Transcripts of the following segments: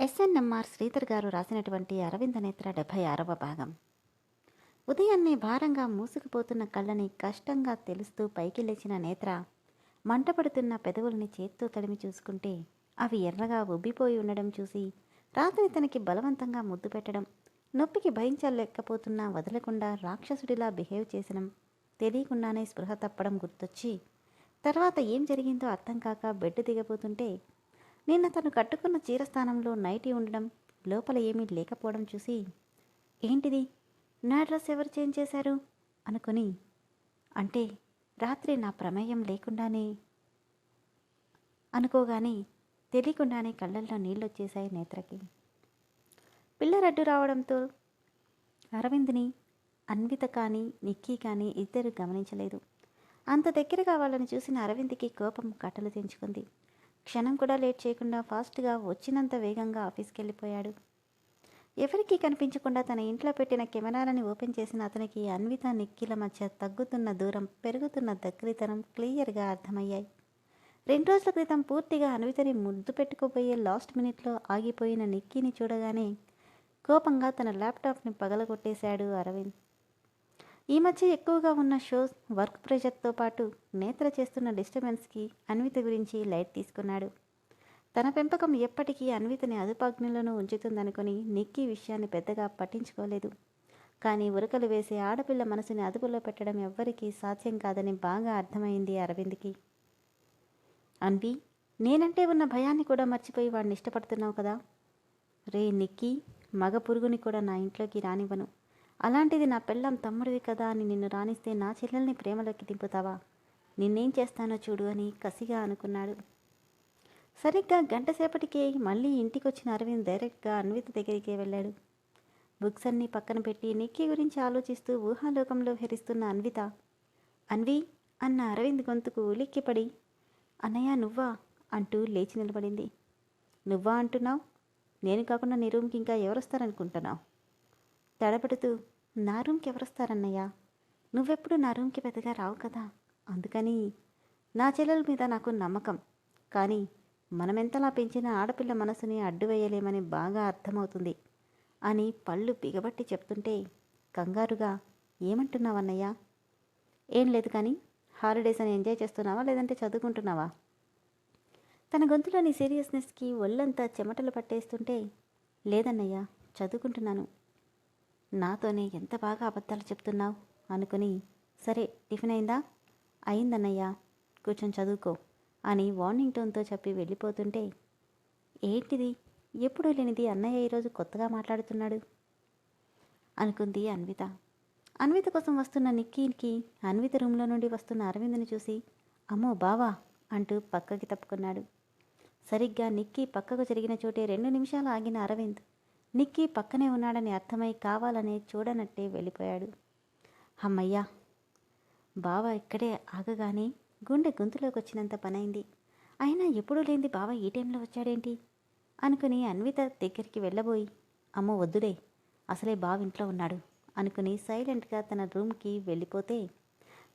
SNMR Sridhar గారు రాసినటువంటి అరవింద నేత్ర డెబ్భై ఆరవ భాగం. ఉదయాన్నే భారంగా మూసుకుపోతున్న కళ్ళని కష్టంగా తెలుస్తూ పైకి లేచిన నేత్ర మంటపడుతున్న పెదవుల్ని చేత్తో తడిమి చూసుకుంటే అవి ఎర్రగా ఉబ్బిపోయి ఉండడం చూసి రాత్రి తనకి బలవంతంగా ముద్దు పెట్టడం నొప్పికి భయించలేకపోతున్నా వదలకుండా రాక్షసుడిలా బిహేవ్ చేసడం తెలియకుండానే స్పృహ తప్పడం గుర్తొచ్చి తర్వాత ఏం జరిగిందో అర్థం కాక బెడ్ దిగబోతుంటే నిన్న తను కట్టుకున్న చీర స్థానంలో నైటీ ఉండడం లోపల ఏమీ లేకపోవడం చూసి ఏంటిది? నా డ్రెస్ ఎవరు చేంజ్ చేశారు? అనుకుని అంటే రాత్రి నా ప్రమేయం లేకుండానే అనుకోగానే తెలియకుండానే కళ్ళల్లో నీళ్ళు వచ్చేశాయి నేత్రకి. పిల్లరడ్డు రావడంతో అరవింద్ని అన్విత కానీ నిక్కీ కానీ ఇద్దరు గమనించలేదు. అంత దగ్గర కావాలని చూసిన అరవింద్కి కోపం కట్టలు తెంచుకుంది. క్షణం కూడా లేట్ చేయకుండా ఫాస్ట్గా వచ్చినంత వేగంగా ఆఫీస్కి వెళ్ళిపోయాడు ఎవరికీ కనిపించకుండా తన ఇంట్లో పెట్టిన కెమెరాలని ఓపెన్ చేసిన అతనికి అన్విత నిక్కీల మధ్య తగ్గుతున్న దూరం పెరుగుతున్న దగ్గరితనం క్లియర్గా అర్థమయ్యాయి. రెండు రోజుల క్రితం పూర్తిగా అన్వితని ముద్దు పెట్టుకోబోయే లాస్ట్ మినిట్లో ఆగిపోయిన నిక్కీని చూడగానే కోపంగా తన ల్యాప్టాప్ని పగలగొట్టేశాడు అరవింద్. ఈ మధ్య ఎక్కువగా ఉన్న షోస్ వర్క్ ప్రెషర్తో పాటు నేత్ర చేస్తున్న డిస్టర్బెన్స్కి అన్విత గురించి లైట్ తీసుకున్నాడు. తన పెంపకం ఎప్పటికీ అన్వితని అదుపాజ్ఞలను ఉంచుతుందనుకుని నిక్కీ విషయాన్ని పెద్దగా పట్టించుకోలేదు. కానీ ఉరకలు వేసే ఆడపిల్ల మనసుని అదుపులో పెట్టడం ఎవ్వరికీ సాధ్యం కాదని బాగా అర్థమైంది అరవింద్కి. అన్వి నేనంటే ఉన్న భయాన్ని కూడా మర్చిపోయి వాడిని ఇష్టపడుతున్నావు కదా? రే నిక్కీ మగ పురుగుని కూడా నా ఇంట్లోకి రానివ్వను. అలాంటిది నా పెళ్ళం తమ్ముడివి కదా అని నిన్ను రాణిస్తే నా చెల్లెల్ని ప్రేమలోకి దింపుతావా? నిన్నేం చేస్తానో చూడు అని కసిగా అనుకున్నాడు. సరిగ్గా గంట సేపటికే మళ్ళీ ఇంటికి వచ్చిన అరవింద్ డైరెక్ట్గా అన్విత దగ్గరికే వెళ్ళాడు. బుక్స్ అన్నీ పక్కన పెట్టి నిక్కీ గురించి ఆలోచిస్తూ ఊహాలోకంలో హెరిస్తున్న అన్విత అన్వి అన్న అరవింద్ గొంతుకు ఉలిక్కిపడి అన్నయ్య నువ్వా? అంటూ లేచి నిలబడింది. నువ్వా అంటున్నావు? నేను కాకుండా నీ రూమ్కి ఇంకా ఎవరొస్తారనుకుంటున్నావు? తడబడుతూ నా రూమ్కి ఎవరొస్తారన్నయ్యా? నువ్వెప్పుడు నా రూమ్కి పెద్దగా రావు కదా? అందుకని నా చెల్లెల మీద నాకు నమ్మకం. కానీ మనమెంతలా పెంచిన ఆడపిల్ల మనసుని అడ్డు వేయలేమని బాగా అర్థమవుతుంది అని పళ్ళు బిగబట్టి చెప్తుంటే కంగారుగా ఏమంటున్నావన్నయ్యా? ఏం లేదు కానీ హాలిడేస్ అని ఎంజాయ్ చేస్తున్నావా లేదంటే చదువుకుంటున్నావా? తన గొంతులోని సీరియస్నెస్కి ఒళ్ళంతా చెమటలు పట్టేస్తుంటే లేదన్నయ్యా చదువుకుంటున్నాను. నాతోనే ఎంత బాగా అబద్ధాలు చెప్తున్నావు? అనుకుని సరే టిఫిన్ అయిందా? అయిందన్నయ్యా కూర్చొని చదువుకో అని వార్నింగ్ టోన్తో చెప్పి వెళ్ళిపోతుంటే ఏంటిది? ఎప్పుడూ లేనిది అన్నయ్య ఈరోజు కొత్తగా మాట్లాడుతున్నాడు? అనుకుంది అన్విత. అన్విత కోసం వస్తున్న నిక్కీకి అన్విత రూమ్లో నుండి వస్తున్న అరవింద్ని చూసి అమ్మో బావా అంటూ పక్కకి తప్పుకున్నాడు. సరిగ్గా నిక్కీ పక్కకు జరిగిన చోటే రెండు నిమిషాలు ఆగిన అరవింద్ నిక్కీ పక్కనే ఉన్నాడని అర్థమై కావాలనే చూడనట్టే వెళ్ళిపోయాడు. అమ్మయ్యా! బావ ఇక్కడే ఆగగానే గుండె గొంతులోకి వచ్చినంత పనైంది. అయినా ఎప్పుడూ లేనిది బావ ఈ టైంలో వచ్చాడేంటి? అనుకుని అన్విత దగ్గరికి వెళ్ళబోయి అమ్మో వద్దులే అసలే బావ ఇంట్లో ఉన్నాడు అనుకుని సైలెంట్గా తన రూమ్కి వెళ్ళిపోతే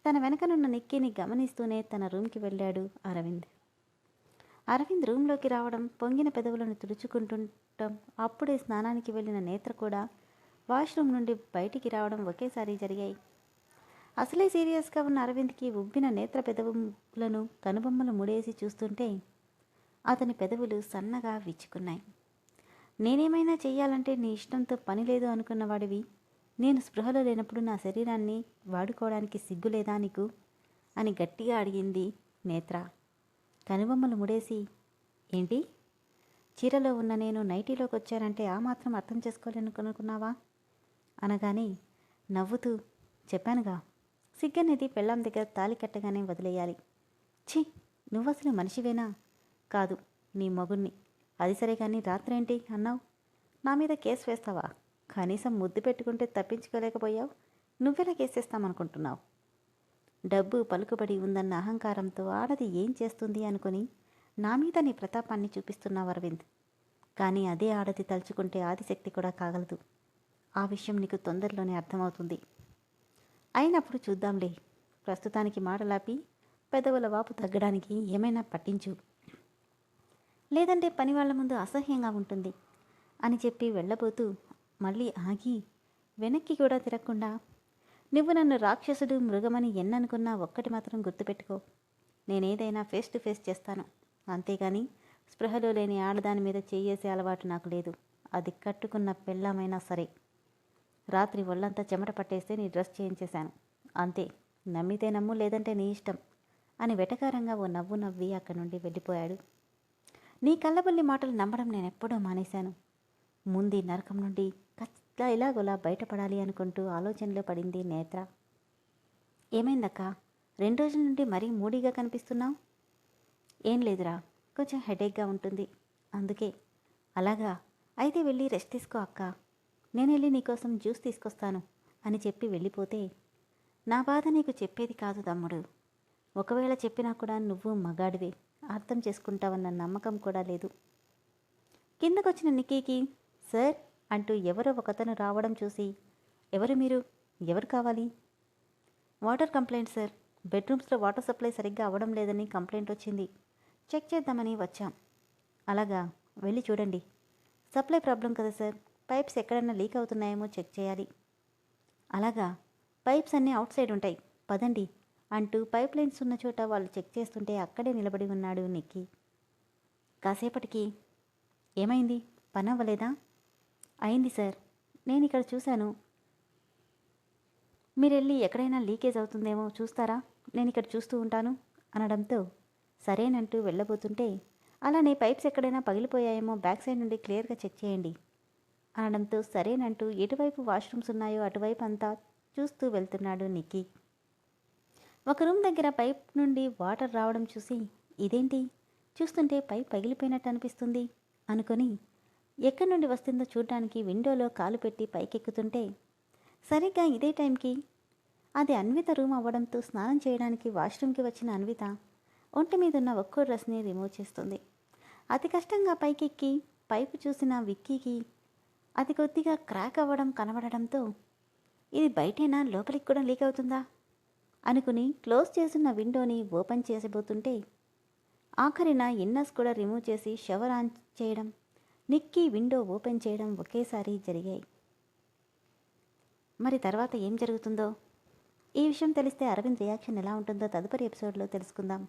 తన వెనకనున్న నిక్కీని గమనిస్తూనే తన రూమ్కి వెళ్ళాడు అరవింద్. అరవింద్ రూమ్లోకి రావడం పొంగిన పెదవులను తుడుచుకుంటుండటం అప్పుడే స్నానానికి వెళ్ళిన నేత్ర కూడా వాష్రూమ్ నుండి బయటికి రావడం ఒకేసారి జరిగాయి. అసలే సీరియస్గా ఉన్న అరవింద్కి ఉబ్బిన నేత్ర పెదవులను కనుబొమ్మలు ముడేసి చూస్తుంటే అతని పెదవులు సన్నగా విచ్చుకున్నాయి. నేనేమైనా చెయ్యాలంటే నీ ఇష్టంతో పని లేదు అనుకున్నవాడివి నేను స్పృహలో లేనప్పుడు నా శరీరాన్ని వాడుకోవడానికి సిగ్గులేదా నీకు? అని గట్టిగా అడిగింది నేత్ర. కనుబొమ్మలు ముడేసి ఏంటి? చీరలో ఉన్న నేను నైటీలోకి వచ్చానంటే ఆ మాత్రం అర్థం చేసుకోలేనుకునుకున్నావా అనగానే నవ్వుతూ చెప్పానుగా సిగ్గనేది పెళ్ళాం దగ్గర తాలి కట్టగానే వదిలేయాలి. ఛీ! నువ్వసలు మనిషివేనా? కాదు నీ మగుణ్ణి. అది సరే కానీ రాత్రేంటి అన్నావు? నా మీద కేసు వేస్తావా? కనీసం ముద్దు పెట్టుకుంటే తప్పించుకోలేకపోయావు? నువ్వెలా కేసేస్తామనుకుంటున్నావు? డబ్బు పలుకుబడి ఉందన్న అహంకారంతో ఆడది ఏం చేస్తుంది అనుకుని నా మీద నీ ప్రతాపాన్ని చూపిస్తున్నావు అరవింద్. కానీ అదే ఆడది తలుచుకుంటే ఆదిశక్తి కూడా కాగలదు. ఆ విషయం నీకు తొందరలోనే అర్థమవుతుంది. అయినప్పుడు చూద్దాంలే. ప్రస్తుతానికి మాటలాపి పెదవుల వాపు తగ్గడానికి ఏమైనా పట్టించు. లేదంటే పని వాళ్ళ ముందు అసహ్యంగా ఉంటుంది అని చెప్పి వెళ్ళబోతూ మళ్ళీ ఆగి వెనక్కి కూడా తిరగకుండా నువ్వు నన్ను రాక్షసుడు మృగమని ఎన్ననుకున్నా ఒక్కటి మాత్రం గుర్తుపెట్టుకో. నేనేదైనా ఫేస్ టు ఫేస్ చేస్తాను. అంతేగాని స్పృహలో లేని ఆడదాని మీద చేయేసే అలవాటు నాకు లేదు. అది కట్టుకున్న పెళ్ళామైనా సరే. రాత్రి ఒళ్ళంతా చెమట పట్టేస్తే నీ డ్రెస్ చేయించేశాను అంతే నమ్మితే నమ్ము లేదంటే నీ ఇష్టం అని వెటకారంగా ఓ నవ్వు నవ్వి అక్కడి నుండి వెళ్ళిపోయాడు. నీ కళ్ళబుల్లి మాటలు నమ్మడం నేను మానేశాను. ముందు నరకం నుండి ఇట్లా ఇలాగోలా బయటపడాలి అనుకుంటూ ఆలోచనలో పడింది నేత్ర. ఏమైందక్క? రెండు రోజుల నుండి మరీ మూడీగా కనిపిస్తున్నావు? ఏం లేదురా కొంచెం హెడేక్గా ఉంటుంది. అందుకే. అలాగా అయితే వెళ్ళి రెస్ట్ తీసుకో అక్క. నేను వెళ్ళి నీకోసం జ్యూస్ తీసుకొస్తాను అని చెప్పి వెళ్ళిపోతే నా బాధ నీకు చెప్పేది కాదు తమ్ముడు. ఒకవేళ చెప్పినా కూడా నువ్వు మగాడివే. అర్థం చేసుకుంటావన్న నమ్మకం కూడా లేదు. కిందకొచ్చిన నిక్కీకి సార్ అంటూ ఎవరో ఒకతను రావడం చూసి ఎవరు మీరు? ఎవరు కావాలి? Water complaint sir. బెడ్రూమ్స్లో water supply సరిగ్గా అవ్వడం లేదని కంప్లైంట్ వచ్చింది. చెక్ చేద్దామని వచ్చాం. అలాగా వెళ్ళి చూడండి. సప్లై ప్రాబ్లం కదా సార్. పైప్స్ ఎక్కడన్నా లీక్ అవుతున్నాయేమో చెక్ చేయాలి. అలాగా పైప్స్ అన్నీ అవుట్ సైడ్ ఉంటాయి. పదండి అంటూ పైప్ లైన్స్ ఉన్న చోట వాళ్ళు చెక్ చేస్తుంటే అక్కడే నిలబడి ఉన్నాడు నెక్కి. కాసేపటికి ఏమైంది? పని అవ్వలేదా అయింది సార్. నేను ఇక్కడ చూశాను. మీరెళ్ళి ఎక్కడైనా లీకేజ్ అవుతుందేమో చూస్తారా? నేను ఇక్కడ చూస్తూ ఉంటాను అనడంతో సరేనంటూ వెళ్ళబోతుంటే అలానే పైప్స్ ఎక్కడైనా పగిలిపోయాయేమో బ్యాక్ సైడ్ నుండి క్లియర్గా చెక్ చేయండి అనడంతో సరేనంటూ ఎటువైపు వాష్రూమ్స్ ఉన్నాయో అటువైపు అంతా చూస్తూ వెళ్తున్నాడు నిక్కీ. ఒక రూమ్ దగ్గర పైప్ నుండి వాటర్ రావడం చూసి ఇదేంటి? చూస్తుంటే పైప్ పగిలిపోయినట్టు అనిపిస్తుంది అనుకొని ఎక్కడి నుండి వస్తుందో చూడడానికి విండోలో కాలు పెట్టి పైకెక్కుతుంటే సరిగ్గా ఇదే టైంకి అది అన్విత రూమ్ అవ్వడంతో స్నానం చేయడానికి వాష్రూమ్కి వచ్చిన అన్విత ఒంటి మీద ఉన్న ఒక్కో డ్రెస్ని రిమూవ్ చేస్తుంది. అతి కష్టంగా పైకెక్కి పైపు చూసిన విక్కీకి అది కొద్దిగా క్రాక్ అవ్వడం కనబడడంతో ఇది బయటేనా? లోపలికి కూడా లీక్ అవుతుందా? అనుకుని క్లోజ్ చేసిన విండోని ఓపెన్ చేసిపోతుంటే ఆఖరిన ఇన్నర్స్ కూడా రిమూవ్ చేసి షవర్ ఆన్ చేయడం నిక్కీ విండో ఓపెన్ చేయడం ఒకేసారి జరిగాయి. మరి తర్వాత ఏం జరుగుతుందో? ఈ విషయం తెలిస్తే అరవింద్ రియాక్షన్ ఎలా ఉంటుందో తదుపరి ఎపిసోడ్లో తెలుసుకుందాం.